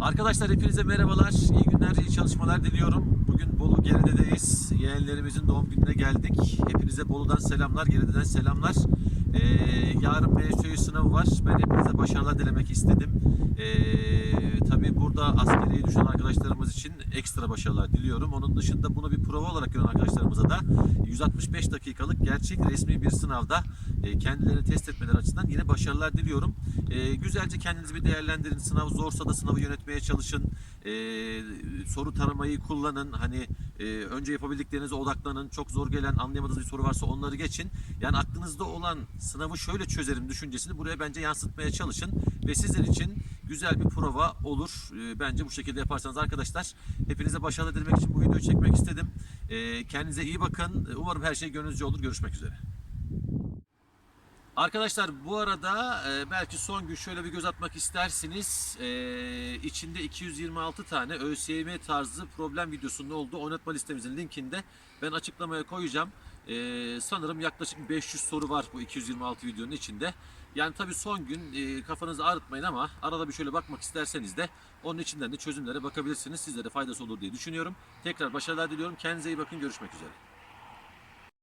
Arkadaşlar hepinize merhabalar, iyi günler, iyi çalışmalar diliyorum. Bugün Bolu Geride'deyiz. Yeğenlerimizin doğum gününe geldik. Hepinize Bolu'dan selamlar, Geride'den selamlar. Ee, yarın MSÜ sınavı var. Ben hepinize başarılar dilemek istedim. Ee, tabii burada askeriye düşen arkadaşlarımız için ekstra başarılar diliyorum. Onun dışında bunu bir prova olarak gören arkadaşlarımıza da 165 dakikalık gerçek resmi bir sınavda e, kendilerini test etmeleri açısından yine başarılar diliyorum. E, güzelce kendinizi bir değerlendirin. Sınav zorsa da sınavı yönetmeye çalışın. E, soru taramayı kullanın. Hani önce yapabildiklerinize odaklanın. Çok zor gelen anlayamadığınız bir soru varsa onları geçin. Yani aklınızda olan sınavı şöyle çözerim düşüncesini buraya bence yansıtmaya çalışın. Ve sizler için güzel bir prova olur. Bence bu şekilde yaparsanız arkadaşlar hepinize başarılar dilemek için bu videoyu çekmek istedim. E, kendinize iyi bakın. Umarım her şey gönlünüzce olur. Görüşmek üzere. Arkadaşlar bu arada e, belki son gün şöyle bir göz atmak istersiniz. E, içinde 226 tane ÖSYM tarzı problem videosunun olduğu oynatma listemizin linkinde ben açıklamaya koyacağım. E, sanırım yaklaşık 500 soru var bu 226 videonun içinde. Yani tabii son gün e, kafanızı ağrıtmayın ama arada bir şöyle bakmak isterseniz de onun içinden de çözümlere bakabilirsiniz. Sizlere faydası olur diye düşünüyorum. Tekrar başarılar diliyorum. Kendinize iyi bakın. Görüşmek üzere.